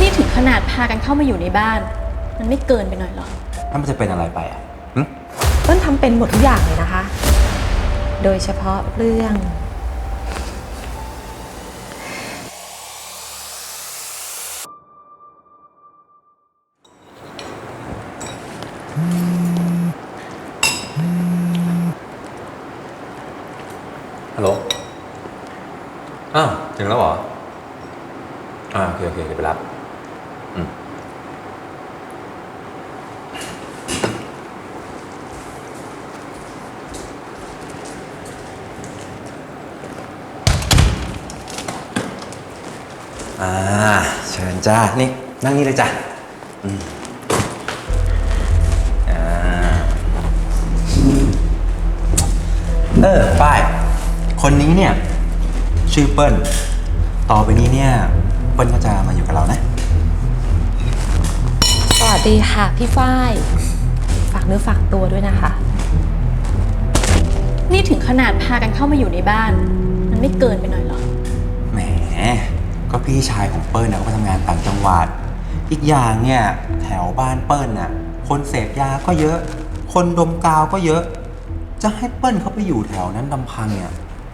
นี่ถึงขนาดพากันเข้ามาอยู่ในบ้าน มันไม่เกินไปหน่อยเหรอถ้ามันจะเป็นอะไรไปอะหึเปิ้ลทำเป็นหมดทุกอย่างเลยนะคะ โดยเฉพาะเรื่อง ฮัลโหล อ้าว ถึงแล้วเหรอ อ่าโอเคโอเคเดี๋ยวไปรับ อ่า เชิญจ้า นี่ นั่งนี่เลยจ้ะอืมอ่าเออ ป้าย คนนี้เนี่ย ชื่อเปิ้ล ต่อไปนี้เนี่ย เปิ้ลก็จะมาอยู่กับเรานะ สวัสดีค่ะ พี่ฝ้าย ฝากเนื้อฝากตัวด้วยนะคะ นี่ถึงขนาดพากันเข้ามาอยู่ในบ้าน มันไม่เกินไปหน่อยเหรอ แหมก็ พี่ชายของเปิ้ลนะก็ไปทำงานต่างจังหวัด อีกอย่างเนี่ยแถวบ้านเปิ้ลน่ะคนเสพยาก็เยอะ คนดมกาวก็เยอะ จะให้เปิ้ลเขาไปอยู่แถวนั้นลำพังเนี่ย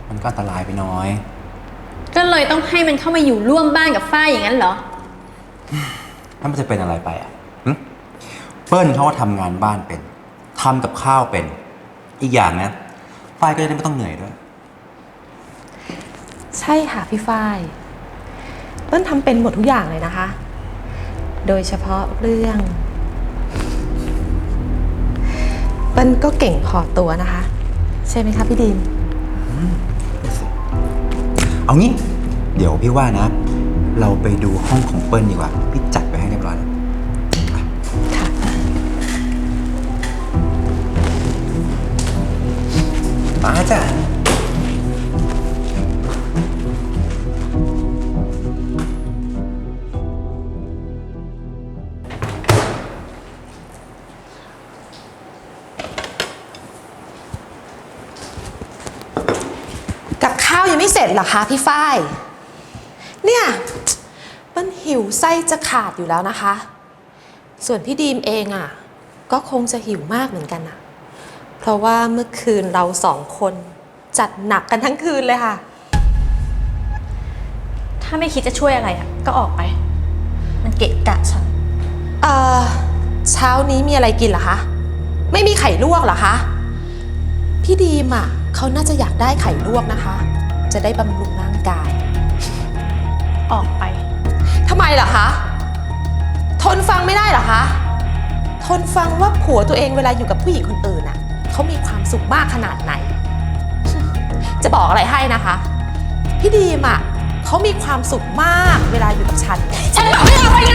มันก็อันตรายไปน้อย ก็เลยต้องให้มันเข้ามาอยู่ร่วมบ้านกับฝ้ายอย่างนั้นเหรอ ถ้ามันจะเป็นอะไรไปอะหึเปิ้ลเขาก็ทำงานบ้านเป็นทำกับข้าวเป็น อีกอย่างนะฝ้ายก็จะได้ไม่ต้องเหนื่อยด้วย ใช่ค่ะพี่ฝ้าย เปิ้ลทำเป็นหมดทุกอย่างเลยนะคะ โดยเฉพาะเรื่องเปิ้ลก็เก่งพอตัวนะคะ ใช่ไหมคะพี่ดีมเอางี้ เดี๋ยวพี่ว่านะ เราไปดูห้องของเปิ้ลดีกว่า พี่จัดไปให้เรียบร้อยแล้วค่ะมาจ้ะ เสร็จเหรอคะพี่ฝ้าย เนี่ยเปิ้ลหิวไส้จะขาดอยู่แล้วนะคะ ส่วนพี่ดีมเองอะ ก็คงจะหิวมากเหมือนกันอะเพราะว่าเมื่อคืนเราสองคนจัดหนักกันทั้งคืนเลยค่ะ ถ้าไม่คิดจะช่วยอะไรอะก็ออกไป มันเกะกะฉัน เอ่อ เช้านี้มีอะไรกินเหรอคะ ไม่มีไข่ลวกเหรอคะ พี่ดีมอะเขาน่าจะอยากได้ไข่ลวกนะคะ จะได้บำรุงร่างกาย ออกไป ทำไมเหรอคะ ทนฟังไม่ได้เหรอคะ ทนฟังว่าผัวตัวเองเวลาอยู่กับผู้หญิงคนอื่นน่ะเขามีความสุขมากขนาดไหน จะบอกอะไรให้นะคะ พี่ดีมอะเขามีความสุขมากเวลาอยู่กับฉัน ฉันบอกให้ออกไปไง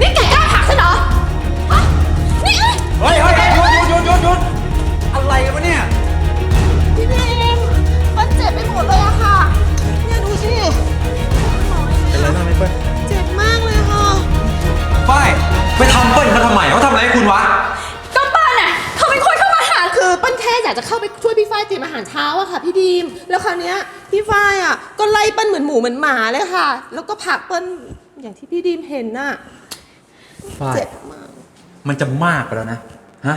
นี่แกกล้าผลักฉันเหรอฮะนี่เอ้ย เฮ้ยเฮ้ยหยุดหยุดหยุดหยุดอะไรกันวะ จะเข้าไปช่วยพี่ฝ้ายเตรียมอาหารเช้าอะค่ะ พี่ดีม แล้วคราวเนี้ยพี่ฝ้ายอะก็ไล่เปิ้ลเหมือนหมูเหมือนหมาเลยค่ะ แล้วก็ผลักเปิ้ลอย่างที่พี่ดีมเห็นน่ะฝ้ายเจ็บมาก มันจะมากไปแล้วนะฮะ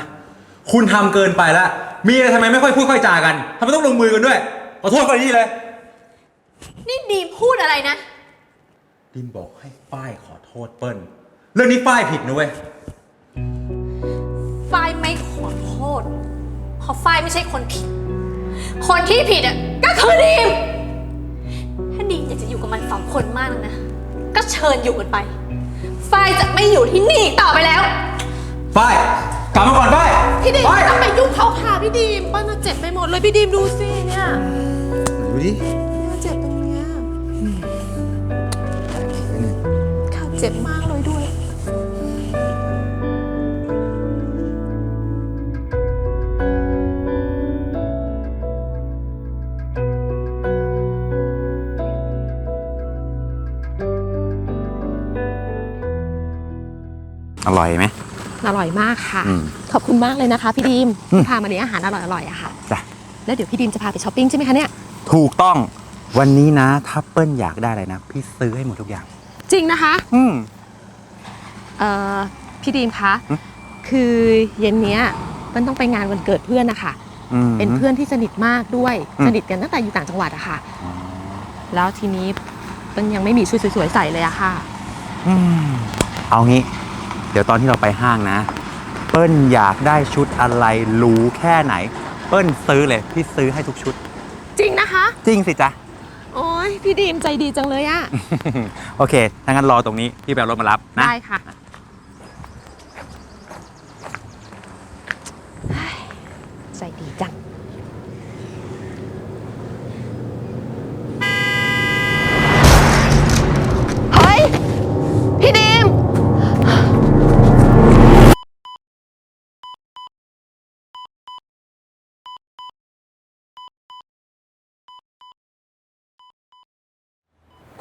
คุณทำเกินไปแล้วมีอะไรทำไมไม่ค่อยพูดค่อยจากันทำไมต้องลงมือกันด้วยขอโทษคนนี้เลย นี่ดีมพูดอะไรนะดิมบอกให้ฝ้ายขอโทษเปิ้ลเรื่องนี้ฝ้ายผิดนะเว้ย ฝ้ายไม่ใช่คนผิด คนที่ผิดอะก็คือดีม ถ้าดีมอยากจะอยู่กับมันสองคนมากนะ ก็เชิญอยู่กันไป ฝ้ายจะไม่อยู่ที่นี่อีกต่อไปแล้วฝ้ายกลับมาก่อนฝ้ายพี่ดีมฝ้ายไม่ต้องไปยุ่งเขาค่ะพี่ดีมเปิ้ลน่ะเจ็บไปหมดเลยพี่ดีมดูสิเนี่ยดูดิเนี่ยเจ็บตรงเนี้ยค่ะเจ็บมากเลยด้วย อร่อยไหมอร่อยมากค่ะ อืม ขอบคุณมากเลยนะคะ พี่ดีมอืมพามาเลี้ยงอาหารอร่อยๆอะค่ะ จ้ะ แล้วเดี๋ยวพี่ดีมจะพาไปช้อปปิ้งใช่ไหมคะเนี่ย ถูกต้องวันนี้นะ ถ้าเปิ้ลอยากได้อะไรนะ พี่ซื้อให้หมดทุกอย่าง จริงนะคะ อืม เอ่อพี่ดีมคะ หึ คือเย็นเนี้ยเปิ้ลต้องไปงานวันเกิดเพื่อนนะคะมเป็นเพื่อนที่สนิทมากด้วย อืม สนิทกันตั้งแต่อยู่ต่างจังหวัดอะค่ะ แล้วทีนี้เปิ้ลยังไม่มีชุดสวยๆใส่เลยอะค่ะ อืมเอางี้ เดี๋ยวตอนที่เราไปห้างนะ เปิ้ลอยากได้ชุดอะไรหรูแค่ไหน เปิ้ลซื้อเลยพี่ซื้อให้ทุกชุด จริงนะคะ จริงสิจ๊ะ โอ้ยพี่ดีมใจดีจังเลยอะโอเคถ้างั้นรอตรงนี้พี่ไปเอารถมารับนะได้ค่ะเฮ้ยใจดีจัง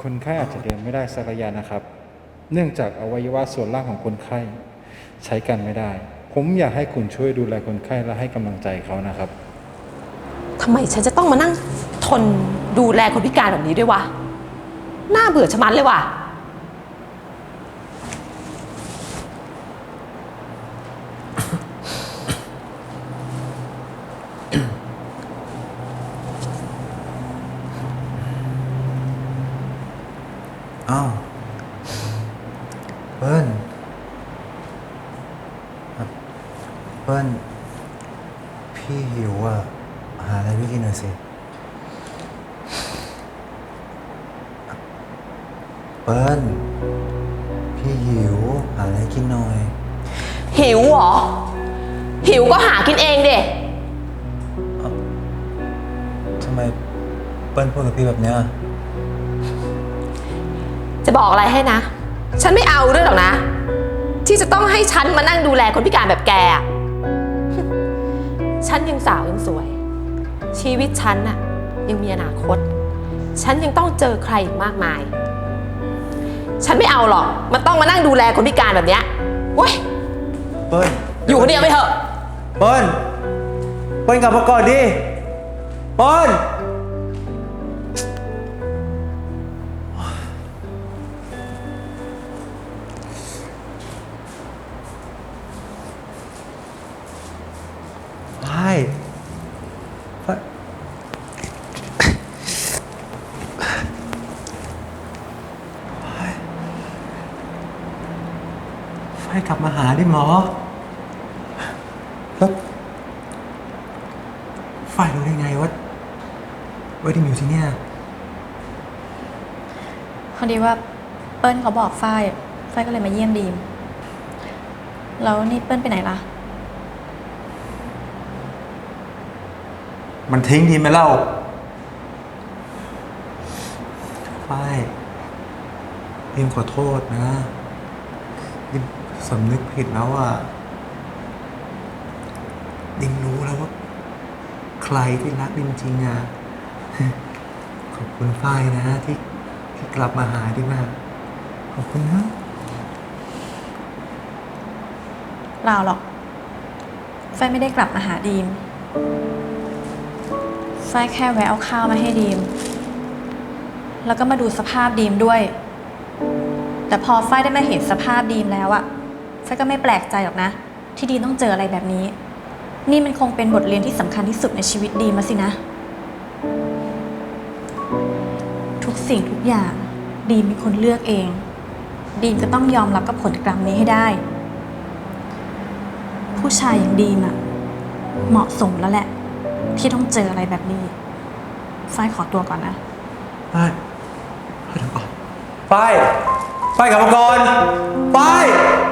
คนไข้อาจจะเดินไม่ได้สักระยะนะครับ เนื่องจากอวัยวะส่วนล่างของคนไข้ใช้กันไม่ได้ ผมอยากให้คุณช่วยดูแลคนไข้และให้กำลังใจเขานะครับ ทำไมฉันจะต้องมานั่งทนดูแลคนพิการแบบนี้ด้วยวะ น่าเบื่อชะมัดเลยว่ะ อ้าวเปิ้ลเปิ้ลพี่หิวอะ หาอะไรพี่กินหน่อยสิ เปิ้ลพี่หิว หาอะไรกินหน่อย หิวเหรอ หิวก็หากินเองเด็ทำไมเปิ้ลพูดกับพี่แบบเนี้ย จะบอกอะไรให้นะ ฉันไม่เอาด้วยหรอกนะ ที่จะต้องให้ฉันมานั่งดูแลคนพิการแบบแกอะฉันยังสาวยังสวย ชีวิตฉันน่ะยังมีอนาคต ฉันยังต้องเจอใครอีกมากมาย ฉันไม่เอาหรอก มันต้องมานั่งดูแลคนพิการแบบเนี้ยเว้ยเปิ้ลอยู่คนเดียวไปเถอะ เปิ้ลเปิ้ลกลับมาก่อนดิเปิ้ล ไฟกลับมาหาดิหมอ แล้วไฟรู้ได้ไงว่าว่าดิมอยู่ที่เนี่ย พอดีว่าเปิ้ลเขาบอกฝ้ายฝ้ายก็เลยมาเยี่ยมดีม แล้วนี่เปิ้ลไปไหนล่ะ มันทิ้งดีไหมเล่าไฟดิมขอโทษนะดิม สำนึกผิดแล้วอะดิมรู้แล้วว่า ใครที่รักดิมจริงอะ ขอบคุณฝ้ายนะที่ที่กลับมาหาดิมอะขอบคุณนะเปล่าหรอกฝ้ายไม่ได้กลับมาหาดีมฝ้ายแค่แวะเอาข้าวมาให้ดีม แล้วก็มาดูสภาพดีมด้วย แต่พอฝ้ายได้มาเห็นสภาพดีมแล้วอะ ฝ้ายก็ไม่แปลกใจหรอกนะ ที่ดีต้องเจออะไรแบบนี้ นี่มันคงเป็นบทเรียนที่สำคัญที่สุดในชีวิตดีมาสินะ ทุกสิ่งทุกอย่างดีมเป็นคนเลือกเอง ดีมก็ต้องยอมรับกับผลกรรมนี้ให้ได้ ผู้ชายอย่างดีมอะเหมาะสมแล้วแหละ ที่ต้องเจออะไรแบบนี้ฝ้ายขอตัวก่อนนะ ป้ายเดี๋ยวก่อนป้ายป้ายกับมาก่อนป้ายป้าย